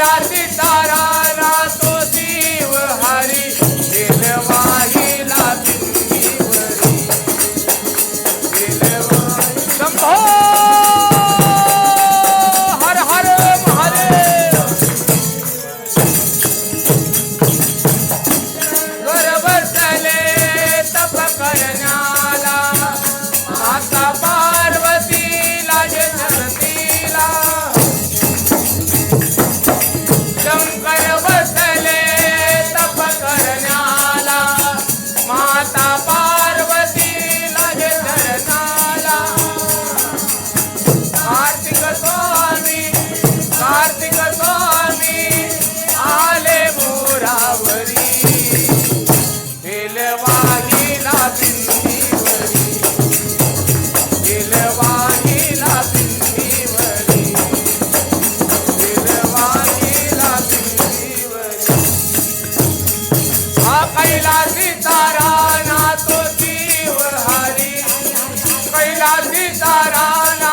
लीला सितारा कैलासी तारा ना तो जीव हरी कैलासी तारा ना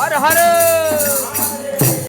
हर हर